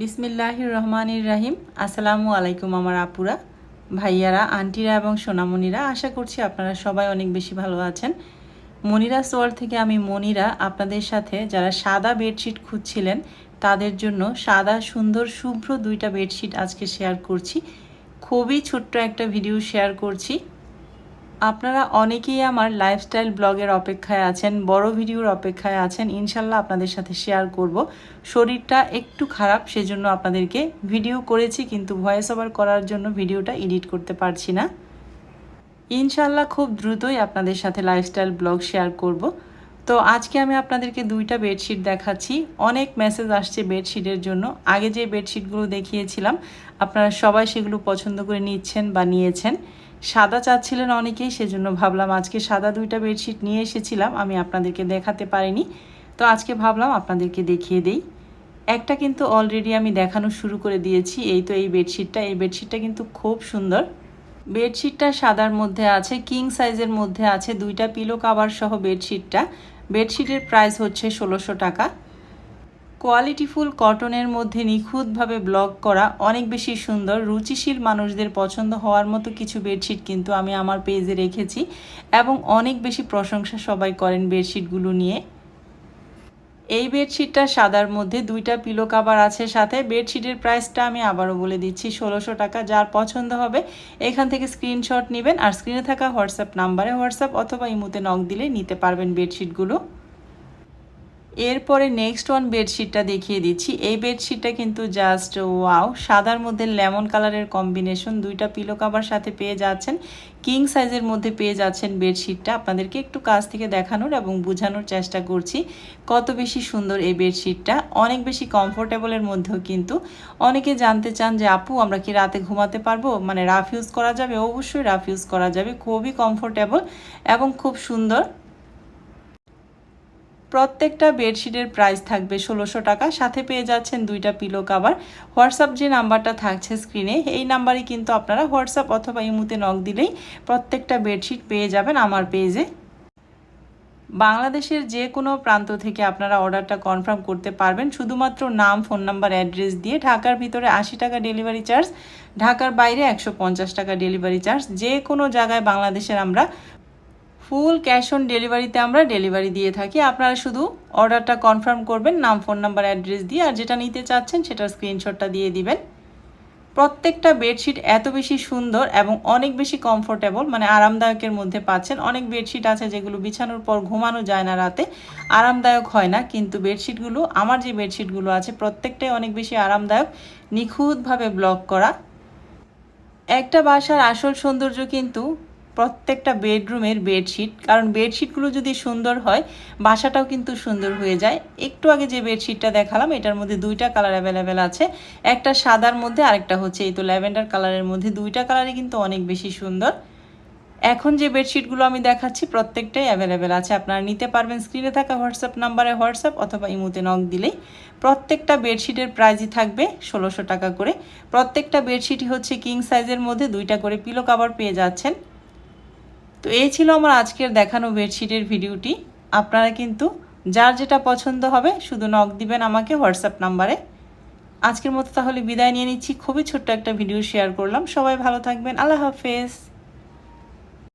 বিসমিল্লাহির রহমানির রাহিম আসসালামু আলাইকুম আমার আপুরা, ভাইয়ারা, আন্টিরা এবং সোনামণিরা। আশা করছি আপনারা সবাই অনেক বেশি ভালো আছেন। মনিরা সোয়ার থেকে আমি মনিরা আপনাদের সাথে যারা সাদা বেডশিট খুঁজছিলেন, তাদের জন্য সাদা, সুন্দর, শুভ্র দুইটা বেডশিট আজকে শেয়ার করছি। খুবই ছোট্ট একটা ভিডিও শেয়ার করছি। আপনারা অনেকেই আমার লাইফস্টাইল ব্লগের অপেক্ষায় আছেন, বড় ভিডিওর অপেক্ষায় আছেন, ইনশাল্লাহ আপনাদের সাথে শেয়ার করব। শরীরটা একটু খারাপ, সেজন্য আপনাদেরকে ভিডিও করেছি, কিন্তু ভয়েস ওভার করার জন্য ভিডিওটা এডিট করতে পারছি না। ইনশাল্লাহ খুব দ্রুতই আপনাদের সাথে লাইফস্টাইল ব্লগ শেয়ার করব। তো আজকে আমি আপনাদেরকে দুইটা বেডশিট দেখাচ্ছি। অনেক মেসেজ আসছে বেডশিটের জন্য। আগে যে বেডশিটগুলো দেখিয়েছিলাম, আপনারা সবাই সেগুলো পছন্দ করে নিচ্ছেন বা নিয়েছেন। সাদা চাচ্ছিলেন অনেকেই, সেজন্য ভাবলাম আজকে সাদা দুইটা বেডশিট নিয়ে এসেছিলাম, আমি আপনাদেরকে দেখাতে পারিনি। তো আজকে ভাবলাম আপনাদেরকে দেখিয়ে দেই। একটা কিন্তু অলরেডি আমি দেখানো শুরু করে দিয়েছি, এই তো এই বেডশিটটা। এই বেডশিটটা কিন্তু খুব সুন্দর। বেডশিটটা সাদার মধ্যে আছে কিং সাইজের মধ্যে আছে, দুইটা পিলো কাভার সহ বেডশিটটা। বেডশিটের প্রাইস হচ্ছে ষোলোশো টাকা। কোয়ালিটিফুল কটনের মধ্যে নিখুঁতভাবে ব্লক করা, অনেক বেশি সুন্দর, রুচিশীল মানুষদের পছন্দ হওয়ার মতো কিছু বেডশিট কিন্তু আমি আমার পেজে রেখেছি এবং অনেক বেশি প্রশংসা সবাই করেন বেডশিটগুলো নিয়ে। এই বেডশিটটা সাদার মধ্যে দুইটা পিলো কাভার আছে সাথে। বেডশিটের প্রাইসটা আমি আবারও বলে দিচ্ছি, ষোলোশো টাকা। যার পছন্দ হবে এখান থেকে স্ক্রিনশট নেবেন আর স্ক্রিনে থাকা হোয়াটসঅ্যাপ নাম্বারে হোয়াটসঅ্যাপ অথবা ইমুতে নক দিলে নিতে পারবেন বেডশিটগুলো। এরপরে নেক্সট ওয়ান বেডশিটটা দেখিয়ে দিচ্ছি। এই বেডশিটটা কিন্তু জাস্ট ওয়াও সাদার মধ্যে লেমন কালারের কম্বিনেশন দুইটা পিলো কাভার সাথে পেয়ে যাচ্ছেন। কিং সাইজের মধ্যে পেয়ে যাচ্ছেন বেডশিটটা আপনাদেরকে একটু কাছ থেকে দেখানোর এবং বোঝানোর চেষ্টা করছি কত বেশি সুন্দর এই বেডশিটটা অনেক বেশি কমফোর্টেবলের মধ্যেও কিন্তু অনেকে জানতে চান যে, আপু, আমরা কি রাতে ঘুমাতে পারব? মানে রাফ ইউজ করা যাবে? অবশ্যই রাফ ইউজ করা যাবে। খুবই কমফোর্টেবল এবং খুব সুন্দর। প্রত্যেকটা বেডশিটের প্রাইস থাকবে ষোলোশো টাকা। সাথে পেয়ে যাচ্ছেন দুইটা পিলো কাভার হোয়াটসঅ্যাপ যে নাম্বারটা থাকছে স্ক্রিনে এই নাম্বারে কিন্তু আপনারা হোয়াটসঅ্যাপ অথবা ইমুতে নক দিলেই প্রত্যেকটা বেডশিট পেয়ে যাবেন আমার পেজে বাংলাদেশের যে কোনো প্রান্ত থেকে আপনারা অর্ডারটা কনফার্ম করতে পারবেন। শুধুমাত্র নাম ফোন নাম্বার অ্যাড্রেস দিয়ে ঢাকার ভিতরে আশি টাকা ডেলিভারি চার্জ ঢাকার বাইরে একশো পঞ্চাশ টাকা ডেলিভারি চার্জ যে কোনো জায়গায় বাংলাদেশের আমরা ফুল ক্যাশ অন ডেলিভারিতে আমরা ডেলিভারি দিয়ে থাকি। আপনারা শুধু অর্ডারটা কনফার্ম করবেন, নাম, ফোন নাম্বার, অ্যাড্রেস দিয়ে, আর যেটা নিতে চাচ্ছেন সেটার স্ক্রিনশটটা দিয়ে দিবেন। প্রত্যেকটা বেডশিট এত বেশি সুন্দর এবং অনেক বেশি কমফোর্টেবল মানে আরামদায়কের মধ্যে পাচ্ছেন। অনেক বেডশিট আছে যেগুলো বিছানোর পর ঘুমানো যায় না রাতে, আরামদায়ক হয় না, কিন্তু বেডশিটগুলো, আমার যে বেডশিটগুলো আছে, প্রত্যেকটাই অনেক বেশি আরামদায়ক, নিখুঁতভাবে ব্লক করা। একটা বাসার আসল সৌন্দর্য কিন্তু প্রত্যেকটা বেডরুমের বেডশিট, কারণ বেডশিটগুলো যদি সুন্দর হয়, বাসাটাও কিন্তু সুন্দর হয়ে যায়। একটু আগে যে বেডশিটটা দেখালাম, এটার মধ্যে দুইটা কালার অ্যাভেলেবেল আছে। একটা সাদার মধ্যে, আরেকটা হচ্ছে এই তো ল্যাভেন্ডার কালারের মধ্যে। দুইটা কালারই কিন্তু অনেক বেশি সুন্দর। এখন যে বেডশিটগুলো আমি দেখাচ্ছি, প্রত্যেকটাই অ্যাভেলেবেল আছে। আপনারা নিতে পারবেন স্ক্রিনে থাকা হোয়াটসঅ্যাপ নাম্বারে হোয়াটসঅ্যাপ অথবা ইমুতে নক দিলেই। প্রত্যেকটা বেডশিটের প্রাইজই থাকবে ষোলোশো টাকা করে। প্রত্যেকটা বেডশিটই হচ্ছে কিং সাইজের মধ্যে, দুইটা করে পিলো কাভার পেয়ে যাচ্ছেন। তো এই ছিল আমার আজকের দেখানো বেডশিটের ভিডিওটি। আপনারা কিন্তু যার যেটা পছন্দ হবে শুধু নক দিবেন আমাকে হোয়াটসঅ্যাপ নাম্বারে। আজকের মতো তাহলে বিদায় নিয়ে নিচ্ছি। খুবই ছোট্ট একটা ভিডিও শেয়ার করলাম। সবাই ভালো থাকবেন। আল্লাহ হাফেজ।